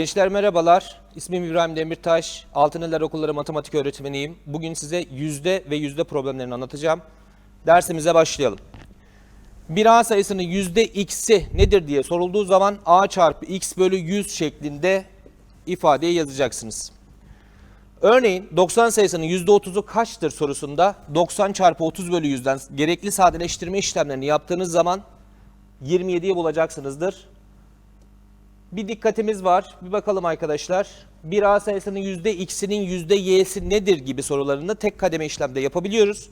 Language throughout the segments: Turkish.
Gençler merhabalar. İsmim İbrahim Demirtaş. Altıneler Okulları Matematik Öğretmeniyim. Bugün size yüzde ve yüzde problemlerini anlatacağım. Dersimize başlayalım. Bir A sayısının yüzde x'i nedir diye sorulduğu zaman A çarpı x bölü 100 şeklinde ifadeyi yazacaksınız. Örneğin 90 sayısının %30'u kaçtır sorusunda 90 çarpı 30 bölü 100'den gerekli sadeleştirme işlemlerini yaptığınız zaman 27'yi bulacaksınızdır. Bir dikkatimiz var. Bir bakalım arkadaşlar. Bir A sayısının yüzde x'inin yüzde y'si nedir gibi sorularını tek kademe işlemde yapabiliyoruz.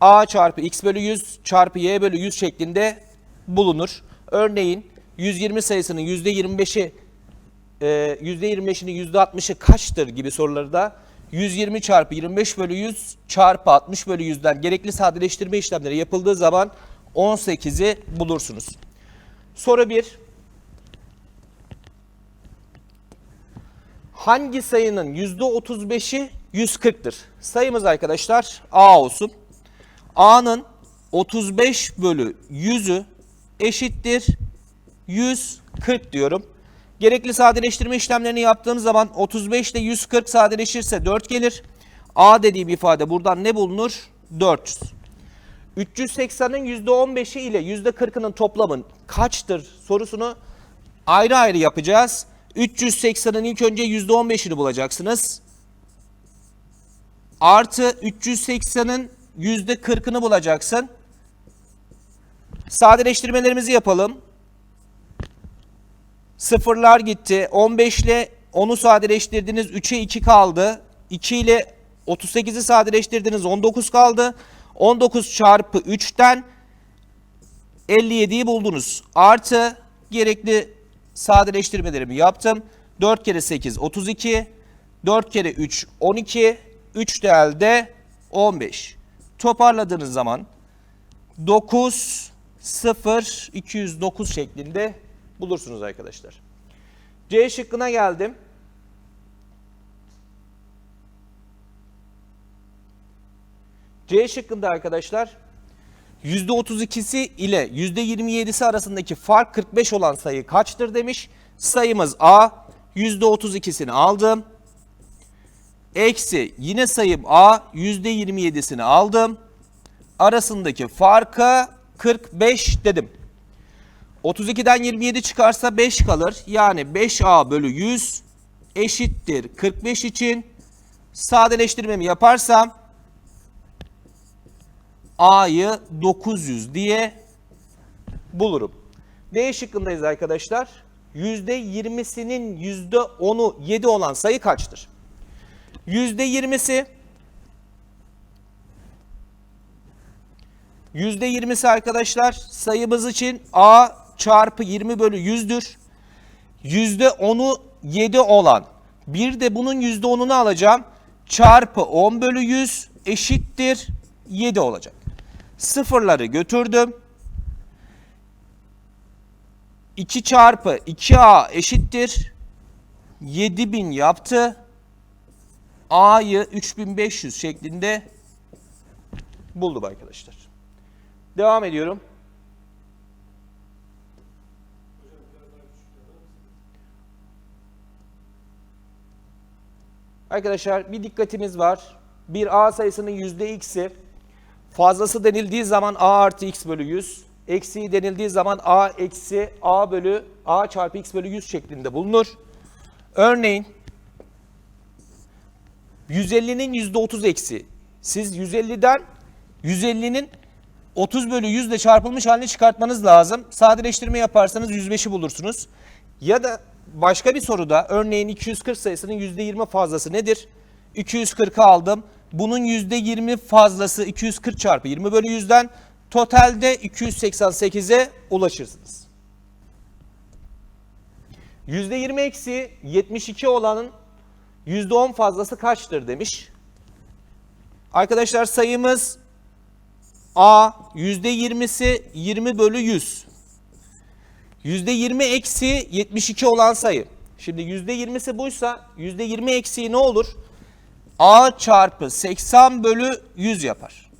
A çarpı x bölü 100 çarpı y bölü 100 şeklinde bulunur. Örneğin 120 sayısının yüzde 25'i e, %25'inin %60'ı kaçtır gibi soruları da 120 çarpı 25 bölü 100 çarpı 60 bölü 100'den gerekli sadeleştirme işlemleri yapıldığı zaman 18'i bulursunuz. Soru 1. Hangi sayının %35'i 140'tır? Sayımız arkadaşlar A olsun. A'nın 35 bölü 100'ü eşittir 140 diyorum. Gerekli sadeleştirme işlemlerini yaptığım zaman 35 ile 140 sadeleşirse 4 gelir. A dediğim ifade buradan ne bulunur? 400. 380'ın %15'i ile %40'ının toplamı kaçtır sorusunu ayrı ayrı yapacağız. 380'ın ilk önce %15'ini bulacaksınız. Artı 380'in %40'ını bulacaksın. Sadeleştirmelerimizi yapalım. Sıfırlar gitti. 15 ile 10'u sadeleştirdiniz. 3'e 2 kaldı. 2 ile 38'i sadeleştirdiniz. 19 kaldı. 19 çarpı 3'ten 57'yi buldunuz. Artı gerekli sadeleştirmelerimi yaptım. 4 kere 8 32. 4 kere 3 12. 3 de elde 15. Toparladığınız zaman 9 0 209 şeklinde bulursunuz arkadaşlar. C şıkkına geldim. C şıkkında arkadaşlar %32'si ile %27'si arasındaki fark 45 olan sayı kaçtır demiş. Sayımız A. %32'sini aldım. Eksi yine sayım A. %27'sini aldım. Arasındaki farkı 45 dedim. 32'den 27 çıkarsa 5 kalır. Yani 5A bölü 100 eşittir 45 için sadeleştirmemi yaparsam A'yı 900 diye bulurum. D şıkkındayız arkadaşlar. %20'sinin %10'u 7 olan sayı kaçtır? %20'si %20'si arkadaşlar sayımız için A çarpı 20 bölü 100'dür. %10'u 7 olan bir de bunun %10'unu alacağım. Çarpı 10 bölü 100 eşittir 7 olacak. Sıfırları götürdüm. 2 çarpı 2A eşittir 7000 yaptı. A'yı 3500 şeklinde buldum arkadaşlar. Devam ediyorum. Arkadaşlar bir dikkatimiz var. Bir A sayısının yüzde x'i fazlası denildiği zaman A artı x bölü 100, eksiği denildiği zaman A eksi A bölü A çarpı x bölü 100 şeklinde bulunur. Örneğin 150'nin yüzde 30 eksi. Siz 150'den 150'nin 30 bölü 100 ile çarpılmış halini çıkartmanız lazım. Sadeleştirme yaparsanız 105'i bulursunuz. Ya da başka bir soruda örneğin 240 sayısının %20 fazlası nedir? 240'ı aldım. Bunun %20 fazlası 240 çarpı 20 bölü 100'den totalde 288'e ulaşırsınız. %20 eksi 72 olanın %10 fazlası kaçtır demiş. Arkadaşlar sayımız A %20'si 20 bölü 100. %20 eksi 72 olan sayı. Şimdi %20'si buysa %20 eksiği ne olur? A çarpı 80 bölü 100 yapar.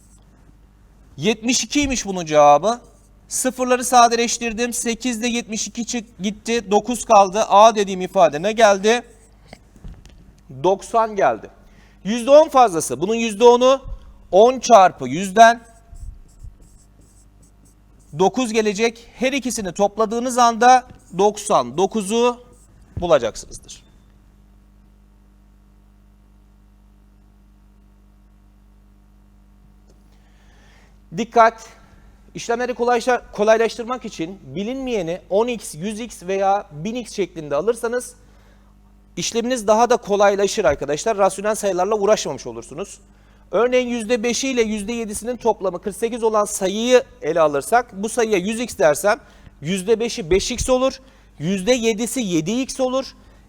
72'ymiş bunun cevabı. Sıfırları sadeleştirdim. 8 ile 72 çık gitti. 9 kaldı. A dediğim ifade ne geldi? 90 geldi. %10 fazlası. Bunun %10'u 10 çarpı 100'den 9 gelecek. Her ikisini topladığınız anda 99'u bulacaksınızdır. Dikkat! İşlemleri kolaylaştırmak için bilinmeyeni 10x, 100x veya 1000x şeklinde alırsanız işleminiz daha da kolaylaşır arkadaşlar. Rasyonel sayılarla uğraşmamış olursunuz. Örneğin %5'i ile %7'sinin toplamı 48 olan sayıyı ele alırsak bu sayıya 100x dersem %5'i 5x olur, %7'si 7x olur.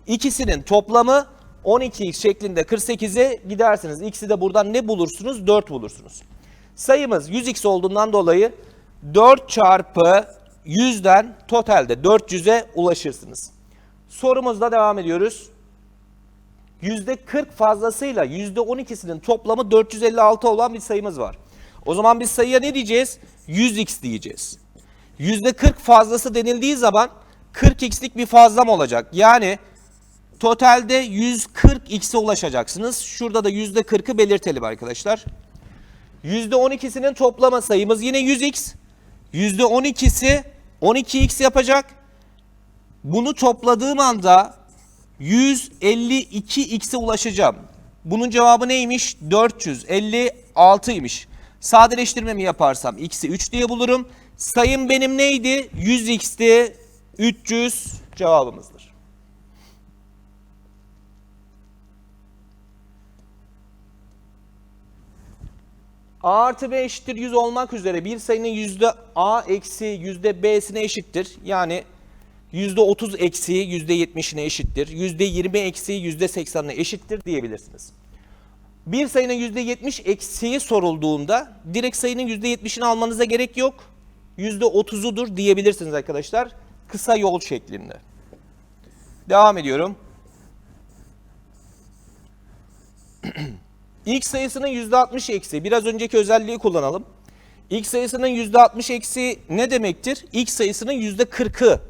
İkisinin toplamı 12x şeklinde 48'e gidersiniz. X'i de buradan ne bulursunuz? 4 bulursunuz. Sayımız 100x olduğundan dolayı 4 çarpı 100'den totalde 400'e ulaşırsınız. Sorumuzla devam ediyoruz. %40 fazlasıyla %12'sinin toplamı 456 olan bir sayımız var. O zaman biz sayıya ne diyeceğiz? 100x diyeceğiz. %40 fazlası denildiği zaman 40x'lik bir fazlam olacak. Yani totalde 140x'e ulaşacaksınız. Şurada da %40'ı belirtelim arkadaşlar. %12'sinin toplama sayımız yine 100x. %12'si 12x yapacak. Bunu topladığım anda 152x'e ulaşacağım. Bunun cevabı neymiş? 456'ymış. Sadeleştirmemi yaparsam x'i 3 diye bulurum. Sayım benim neydi? 100x'ti. 300 cevabımızdır. A artı B eşittir 100 olmak üzere bir sayının yüzde A eksi yüzde B'sine eşittir. Yani yüzde 30 eksiği yüzde 70'ine eşittir. Yüzde 20 eksiği yüzde 80'ine eşittir diyebilirsiniz. Bir sayının yüzde 70 eksiği sorulduğunda direkt sayının yüzde 70'ini almanıza gerek yok. Yüzde 30'udur diyebilirsiniz arkadaşlar. Kısa yol şeklinde. Devam ediyorum. X sayısının %60 eksi. Biraz önceki özelliği kullanalım. X sayısının %60 eksi ne demektir? X sayısının %40'ı.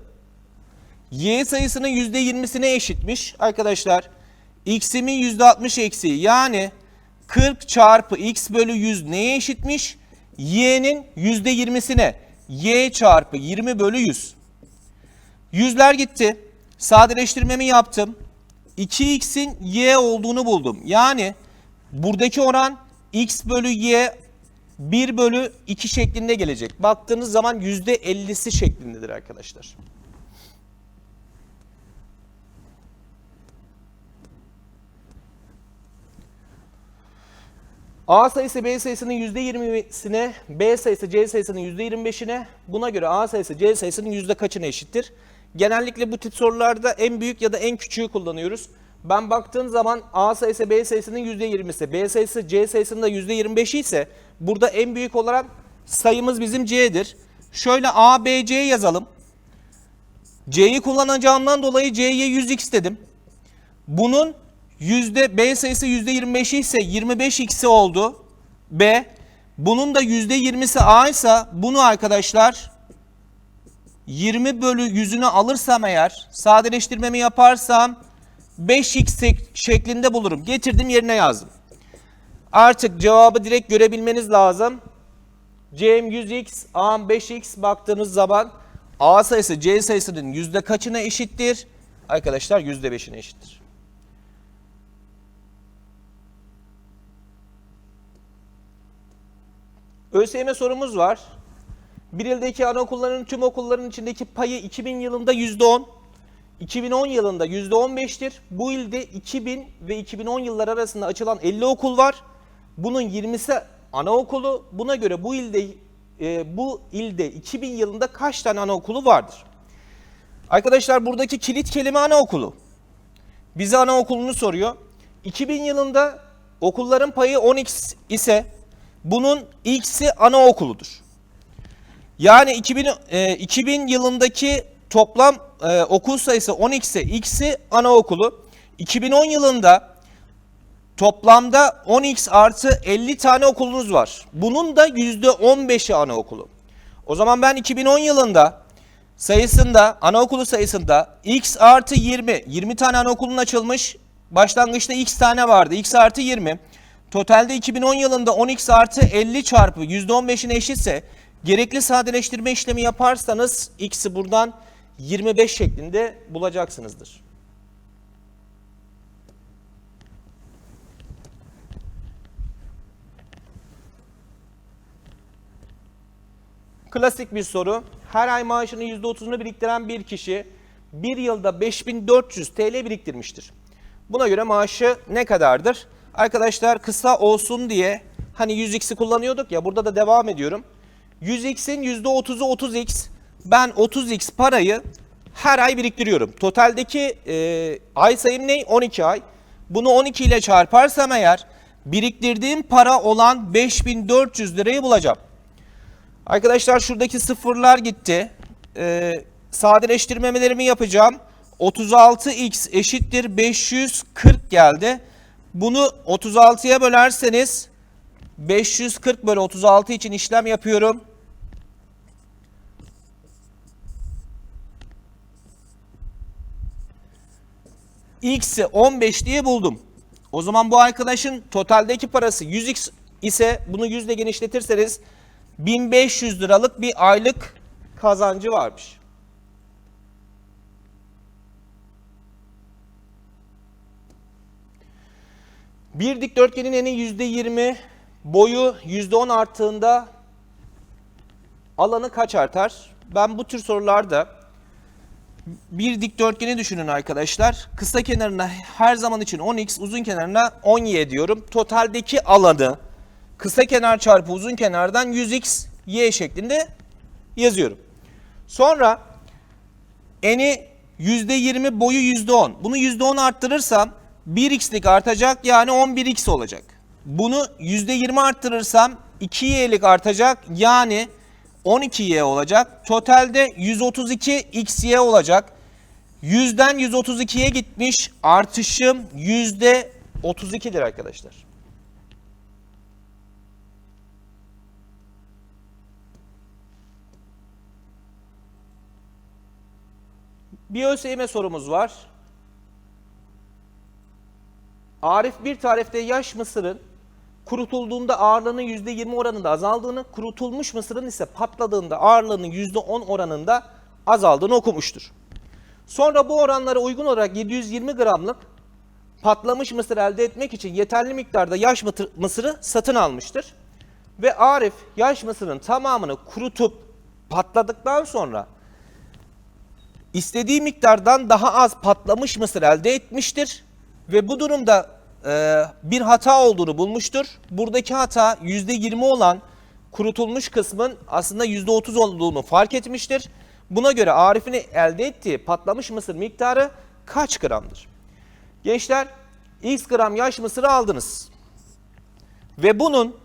Y sayısının %20'sine eşitmiş. Arkadaşlar x'imin %60 eksi yani 40 çarpı x bölü 100 neye eşitmiş? Y'nin %20'sine. Y çarpı 20 bölü 100. Yüzler gitti. Sadeleştirmemi yaptım. 2x'in y olduğunu buldum. Yani buradaki oran x bölü y 1 bölü 2 şeklinde gelecek. Baktığınız zaman %50'si şeklindedir arkadaşlar. A sayısı B sayısının %20'sine, B sayısı C sayısının %25'ine, buna göre A sayısı C sayısının yüzde kaçına eşittir? Genellikle bu tip sorularda en büyük ya da en küçüğü kullanıyoruz. Ben baktığım zaman A sayısı B sayısının %20'si, B sayısı C sayısının da %25'i ise burada en büyük olarak sayımız bizim C'dir. Şöyle A, B, C yazalım. C'yi kullanacağımdan dolayı C'ye 100x dedim. Bunun yüzde B sayısı yüzde 25'i ise 25x'i oldu. B. Bunun da yüzde 20'si A ise bunu arkadaşlar 20 bölü yüzünü alırsam eğer sadeleştirmemi yaparsam 5x şek- şeklinde bulurum. Getirdim yerine yazdım. Artık cevabı direkt görebilmeniz lazım. C'm 100x, A'm 5x baktığınız zaman A sayısı C sayısının yüzde kaçına eşittir? Arkadaşlar yüzde 5'ine eşittir. ÖSYM sorumuz var. Bir ildeki anaokullarının tüm okulların içindeki payı 2000 yılında %10, 2010 yılında %15'tir. Bu ilde 2000 ve 2010 yılları arasında açılan 50 okul var. Bunun 20'si anaokulu. Buna göre bu ilde e, bu ilde 2000 yılında kaç tane anaokulu vardır? Arkadaşlar buradaki kilit kelime anaokulu. Bize anaokulunu soruyor. 2000 yılında okulların payı 10x ise bunun x'i anaokuludur. Yani 2000, e, 2000 yılındaki toplam e, okul sayısı 10x ise x'i anaokulu. 2010 yılında toplamda 10x artı 50 tane okulunuz var. Bunun da %15'i anaokulu. O zaman ben 2010 yılında sayısında, anaokulu sayısında x artı 20, 20 tane anaokulun açılmış. Başlangıçta x tane vardı. x artı 20. Totalde 2010 yılında 10x artı 50 çarpı %15'in eşitse gerekli sadeleştirme işlemi yaparsanız x'i buradan 25 şeklinde bulacaksınızdır. Klasik bir soru. Her ay maaşının %30'unu biriktiren bir kişi bir yılda 5400 TL biriktirmiştir. Buna göre maaşı ne kadardır? Arkadaşlar kısa olsun diye hani 100x'i kullanıyorduk ya burada da devam ediyorum. 100x'in %30'u 30x. Ben 30x parayı her ay biriktiriyorum. Totaldeki e, ay sayım ne? 12 ay. Bunu 12 ile çarparsam eğer biriktirdiğim para olan 5400 lirayı bulacağım. Arkadaşlar şuradaki sıfırlar gitti. Ee, sadeleştirmelerimi yapacağım. 36x eşittir 540 geldi. Bunu 36'ya bölerseniz 540 bölü 36 için işlem yapıyorum. X'i 15 diye buldum. O zaman bu arkadaşın totaldeki parası 100x ise bunu 100 ile genişletirseniz 1500 liralık bir aylık kazancı varmış. Bir dikdörtgenin eni %20, boyu %10 arttığında alanı kaç artar? Ben bu tür sorularda bir dikdörtgeni düşünün arkadaşlar. Kısa kenarına her zaman için 10x, uzun kenarına 10y diyorum. Totaldeki alanı kısa kenar çarpı uzun kenardan 100x y şeklinde yazıyorum. Sonra eni %20 boyu %10. Bunu %10 arttırırsam 1x'lik artacak yani 11x olacak. Bunu %20 arttırırsam 2y'lik artacak yani 12y olacak. Totalde 132xy olacak. 100'den 132'ye gitmiş artışım %32'dir arkadaşlar. Bir ÖSYM sorumuz var. Arif bir tarifte yaş mısırın kurutulduğunda ağırlığının %20 oranında azaldığını, kurutulmuş mısırın ise patladığında ağırlığının %10 oranında azaldığını okumuştur. Sonra bu oranlara uygun olarak 720 gramlık patlamış mısır elde etmek için yeterli miktarda yaş mısırı satın almıştır. Ve Arif yaş mısırın tamamını kurutup patladıktan sonra istediği miktardan daha az patlamış mısır elde etmiştir. Ve bu durumda bir hata olduğunu bulmuştur. Buradaki hata %20 olan kurutulmuş kısmın aslında %30 olduğunu fark etmiştir. Buna göre Arif'in elde ettiği patlamış mısır miktarı kaç gramdır? Gençler x gram yaş mısırı aldınız. Ve bunun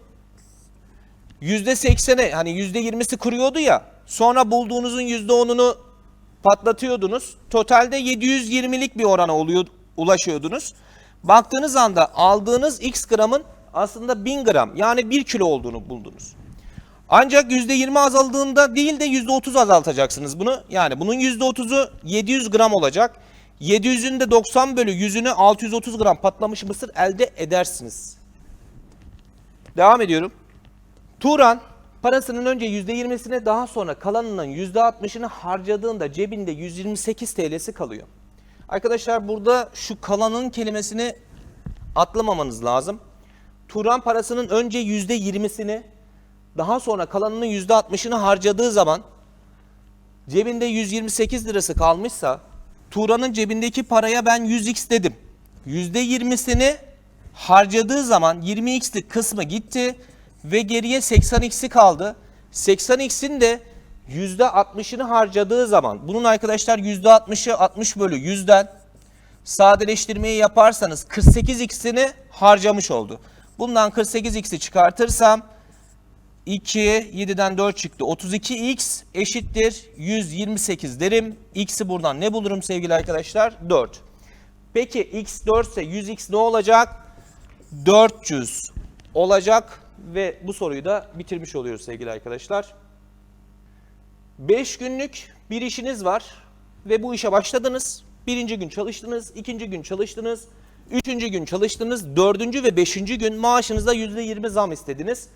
%80'i hani %20'si kuruyordu ya sonra bulduğunuzun %10'unu patlatıyordunuz. Totalde 720'lik bir orana oluyor, ulaşıyordunuz. Baktığınız anda aldığınız x gramın aslında 1000 gram yani 1 kilo olduğunu buldunuz. Ancak %20 azaldığında değil de %30 azaltacaksınız bunu. Yani bunun %30'u 700 gram olacak. 700'ün de 90 bölü 100'ünü 630 gram patlamış mısır elde edersiniz. Devam ediyorum. Turan parasının önce %20'sine daha sonra kalanının %60'ını harcadığında cebinde 128 TL'si kalıyor. Arkadaşlar burada şu kalanın kelimesini atlamamanız lazım. Turan parasının önce %20'sini daha sonra kalanının %60'ını harcadığı zaman cebinde 128 lirası kalmışsa Turan'ın cebindeki paraya ben 100x dedim. %20'sini harcadığı zaman 20x'lik kısmı gitti ve geriye 80x'i kaldı. 80x'in de %60'ını harcadığı zaman bunun arkadaşlar %60'ı 60 bölü 100'den sadeleştirmeyi yaparsanız 48x'ini harcamış oldu. Bundan 48x'i çıkartırsam 2, 7'den 4 çıktı. 32x eşittir 128 derim. X'i buradan ne bulurum sevgili arkadaşlar? 4. Peki x 4 ise 100x ne olacak? 400 olacak ve bu soruyu da bitirmiş oluyoruz sevgili arkadaşlar. 5 günlük bir işiniz var ve bu işe başladınız. Birinci gün çalıştınız, ikinci gün çalıştınız, üçüncü gün çalıştınız, dördüncü ve beşinci gün maaşınızda %20 zam istediniz.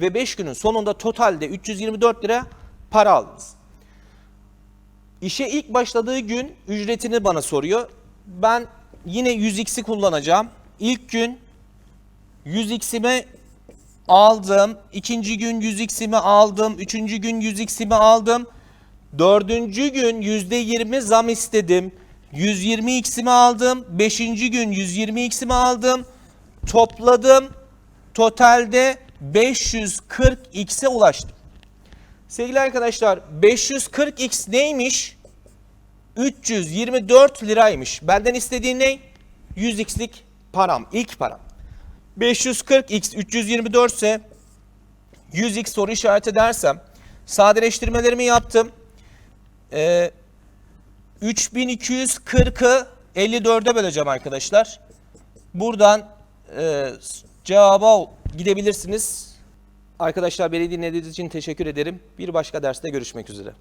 Ve 5 günün sonunda totalde 324 lira para aldınız. İşe ilk başladığı gün ücretini bana soruyor. Ben yine 100x'i kullanacağım. İlk gün 100x'imi aldım. İkinci gün 100x'imi aldım. Üçüncü gün 100x'imi aldım. Dördüncü gün %20 zam istedim. 120x'imi aldım. Beşinci gün 120x'imi aldım. Topladım. Totalde 540x'e ulaştım. Sevgili arkadaşlar 540x neymiş? 324 liraymış. Benden istediği ne? 100x'lik param, ilk param. 540x 324 ise 100x soru işareti dersem sadeleştirmelerimi yaptım. Ee, 3240'ı 54'e böleceğim arkadaşlar. Buradan e, cevaba gidebilirsiniz. Arkadaşlar beni dinlediğiniz için teşekkür ederim. Bir başka derste görüşmek üzere.